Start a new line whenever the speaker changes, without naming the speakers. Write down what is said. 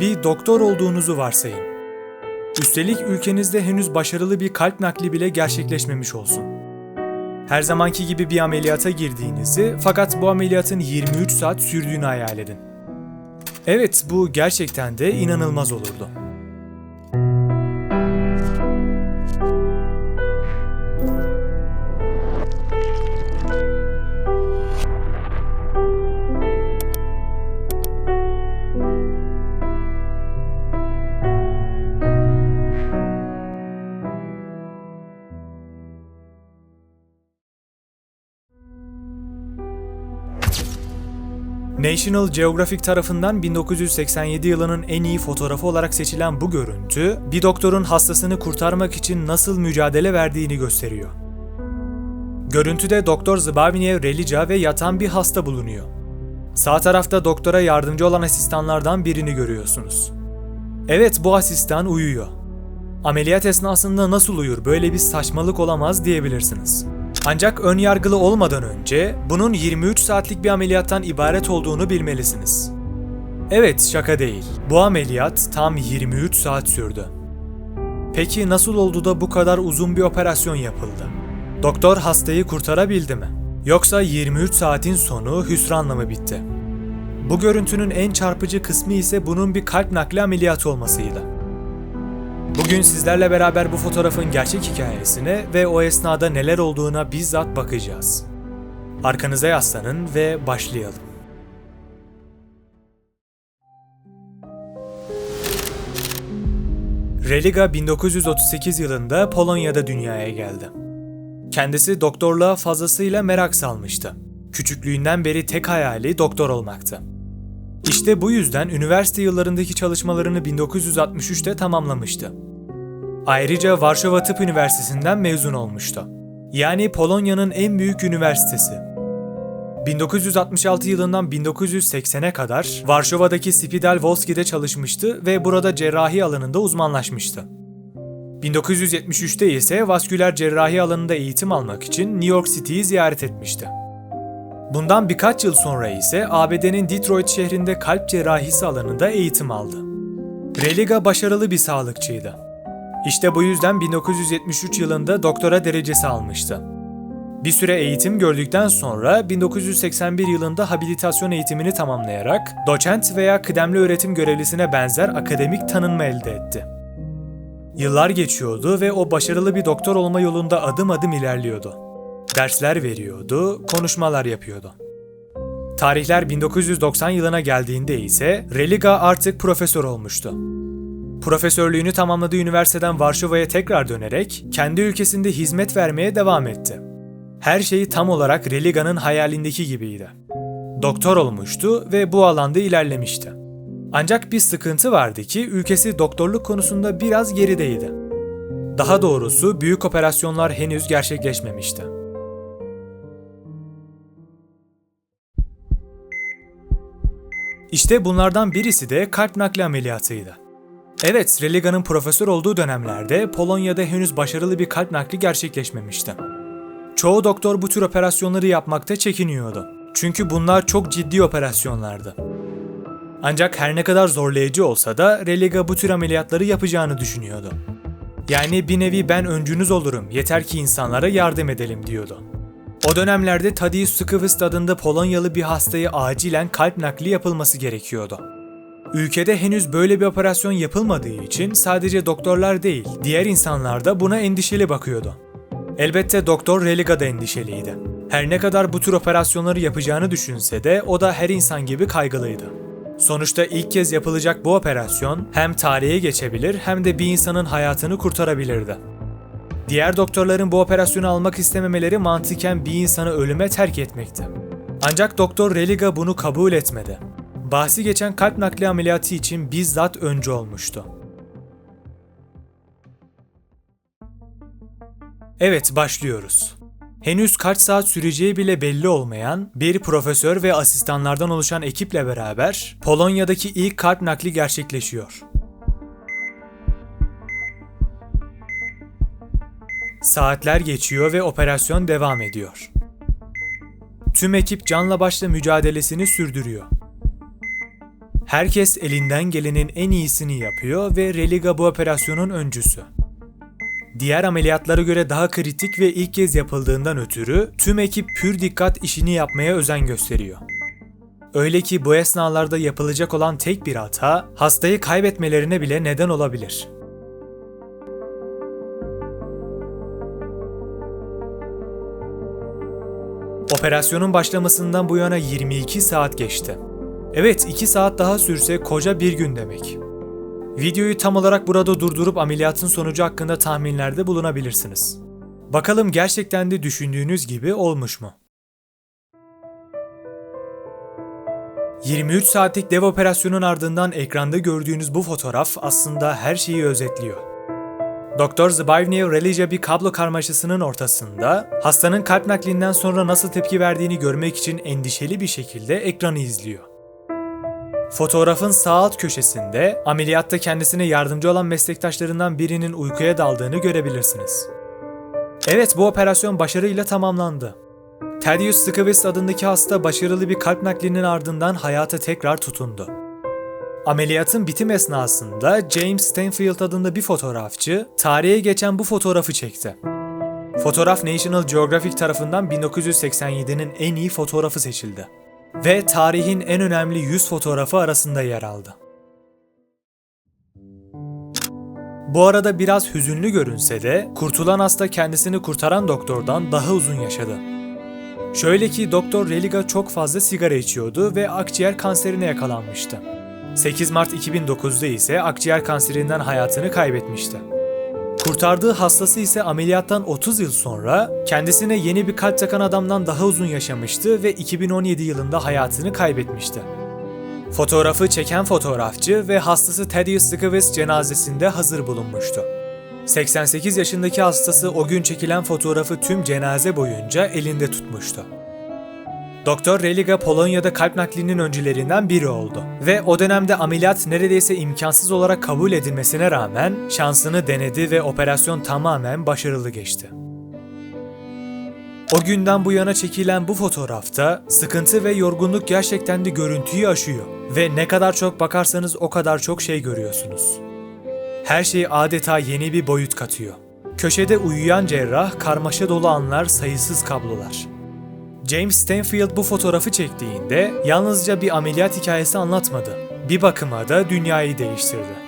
Bir doktor olduğunuzu varsayın. Üstelik ülkenizde henüz başarılı bir kalp nakli bile gerçekleşmemiş olsun. Her zamanki gibi bir ameliyata girdiğinizi fakat bu ameliyatın 23 saat sürdüğünü hayal edin. Evet, bu gerçekten de inanılmaz olurdu. National Geographic tarafından 1987 yılının en iyi fotoğrafı olarak seçilen bu görüntü, bir doktorun hastasını kurtarmak için nasıl mücadele verdiğini gösteriyor. Görüntüde Doktor Zbigniew Relica ve yatan bir hasta bulunuyor. Sağ tarafta doktora yardımcı olan asistanlardan birini görüyorsunuz. Evet bu asistan uyuyor. Ameliyat esnasında nasıl uyur böyle bir saçmalık olamaz diyebilirsiniz. Ancak ön yargılı olmadan önce bunun 23 saatlik bir ameliyattan ibaret olduğunu bilmelisiniz. Evet şaka değil. Bu ameliyat tam 23 saat sürdü. Peki nasıl oldu da bu kadar uzun bir operasyon yapıldı? Doktor hastayı kurtarabildi mi? Yoksa 23 saatin sonu hüsranla mı bitti? Bu görüntünün en çarpıcı kısmı ise bunun bir kalp nakli ameliyatı olmasıydı. Bugün sizlerle beraber bu fotoğrafın gerçek hikayesine ve o esnada neler olduğuna bizzat bakacağız. Arkanıza yaslanın ve başlayalım. Religa 1938 yılında Polonya'da dünyaya geldi. Kendisi doktorluğa fazlasıyla merak salmıştı. Küçüklüğünden beri tek hayali doktor olmaktı. İşte bu yüzden üniversite yıllarındaki çalışmalarını 1963'te tamamlamıştı. Ayrıca Varşova Tıp Üniversitesi'nden mezun olmuştu. Yani Polonya'nın en büyük üniversitesi. 1966 yılından 1980'e kadar Varşova'daki Spidal Wolski'de çalışmıştı ve burada cerrahi alanında uzmanlaşmıştı. 1973'te ise vasküler cerrahi alanında eğitim almak için New York City'yi ziyaret etmişti. Bundan birkaç yıl sonra ise ABD'nin Detroit şehrinde kalp cerrahisi alanında eğitim aldı. Religa başarılı bir sağlıkçıydı. İşte bu yüzden 1973 yılında doktora derecesi almıştı. Bir süre eğitim gördükten sonra 1981 yılında habilitasyon eğitimini tamamlayarak doçent veya kıdemli öğretim görevlisine benzer akademik tanınma elde etti. Yıllar geçiyordu ve o başarılı bir doktor olma yolunda adım adım ilerliyordu. Dersler veriyordu, konuşmalar yapıyordu. Tarihler 1990 yılına geldiğinde ise Religa artık profesör olmuştu. Profesörlüğünü tamamladığı üniversiteden Varşova'ya tekrar dönerek kendi ülkesinde hizmet vermeye devam etti. Her şey tam olarak Religa'nın hayalindeki gibiydi. Doktor olmuştu ve bu alanda ilerlemişti. Ancak bir sıkıntı vardı ki ülkesi doktorluk konusunda biraz gerideydi. Daha doğrusu büyük operasyonlar henüz gerçekleşmemişti. İşte bunlardan birisi de kalp nakli ameliyatıydı. Evet, Religa'nın profesör olduğu dönemlerde Polonya'da henüz başarılı bir kalp nakli gerçekleşmemişti. Çoğu doktor bu tür operasyonları yapmakta çekiniyordu. Çünkü bunlar çok ciddi operasyonlardı. Ancak her ne kadar zorlayıcı olsa da Religa bu tür ameliyatları yapacağını düşünüyordu. Yani bir nevi ben öncünüz olurum, yeter ki insanlara yardım edelim diyordu. O dönemlerde Tadeusz Sıkıvist adında Polonyalı bir hastaya acilen kalp nakli yapılması gerekiyordu. Ülkede henüz böyle bir operasyon yapılmadığı için sadece doktorlar değil, diğer insanlar da buna endişeli bakıyordu. Elbette Doktor Religa da endişeliydi. Her ne kadar bu tür operasyonları yapacağını düşünse de o da her insan gibi kaygılıydı. Sonuçta ilk kez yapılacak bu operasyon hem tarihe geçebilir hem de bir insanın hayatını kurtarabilirdi. Diğer doktorların bu operasyonu almak istememeleri mantıken bir insanı ölüme terk etmekti. Ancak Doktor Religa bunu kabul etmedi. Bahsi geçen kalp nakli ameliyatı için bizzat öncü olmuştu. Evet başlıyoruz. Henüz kaç saat süreceği bile belli olmayan bir profesör ve asistanlardan oluşan ekiple beraber Polonya'daki ilk kalp nakli gerçekleşiyor. Saatler geçiyor ve operasyon devam ediyor. Tüm ekip canla başla mücadelesini sürdürüyor. Herkes elinden gelenin en iyisini yapıyor ve Religa bu operasyonun öncüsü. Diğer ameliyatlara göre daha kritik ve ilk kez yapıldığından ötürü tüm ekip pür dikkat işini yapmaya özen gösteriyor. Öyle ki bu esnalarda yapılacak olan tek bir hata hastayı kaybetmelerine bile neden olabilir. Operasyonun başlamasından bu yana 22 saat geçti. Evet 2 saat daha sürse koca bir gün demek. Videoyu tam olarak burada durdurup ameliyatın sonucu hakkında tahminlerde bulunabilirsiniz. Bakalım gerçekten de düşündüğünüz gibi olmuş mu? 23 saatlik dev operasyonun ardından ekranda gördüğünüz bu fotoğraf aslında her şeyi özetliyor. Doktor Zbigniew Religia bir kablo karmaşasının ortasında hastanın kalp naklinden sonra nasıl tepki verdiğini görmek için endişeli bir şekilde ekranı izliyor. Fotoğrafın sağ alt köşesinde ameliyatta kendisine yardımcı olan meslektaşlarından birinin uykuya daldığını görebilirsiniz. Evet bu operasyon başarıyla tamamlandı. Thaddeus Skivist adındaki hasta başarılı bir kalp naklinin ardından hayata tekrar tutundu. Ameliyatın bitim esnasında James Stanfield adında bir fotoğrafçı tarihe geçen bu fotoğrafı çekti. Fotoğraf National Geographic tarafından 1987'nin en iyi fotoğrafı seçildi ve tarihin en önemli 100 fotoğrafı arasında yer aldı. Bu arada biraz hüzünlü görünse de kurtulan hasta kendisini kurtaran doktordan daha uzun yaşadı. Şöyle ki Doktor Religa çok fazla sigara içiyordu ve akciğer kanserine yakalanmıştı. 8 Mart 2009'da ise akciğer kanserinden hayatını kaybetmişti. Kurtardığı hastası ise ameliyattan 30 yıl sonra kendisine yeni bir kalp takan adamdan daha uzun yaşamıştı ve 2017 yılında hayatını kaybetmişti. Fotoğrafı çeken fotoğrafçı ve hastası Thaddeus Skivist cenazesinde hazır bulunmuştu. 88 yaşındaki hastası o gün çekilen fotoğrafı tüm cenaze boyunca elinde tutmuştu. Doktor Religa Polonya'da kalp naklinin öncülerinden biri oldu ve o dönemde ameliyat neredeyse imkansız olarak kabul edilmesine rağmen şansını denedi ve operasyon tamamen başarılı geçti. O günden bu yana çekilen bu fotoğrafta sıkıntı ve yorgunluk gerçekten de görüntüyü aşıyor ve ne kadar çok bakarsanız o kadar çok şey görüyorsunuz. Her şey adeta yeni bir boyut katıyor. Köşede uyuyan cerrah, karmaşa dolu anlar, sayısız kablolar. James Stanfield bu fotoğrafı çektiğinde yalnızca bir ameliyat hikayesi anlatmadı. Bir bakıma da dünyayı değiştirdi.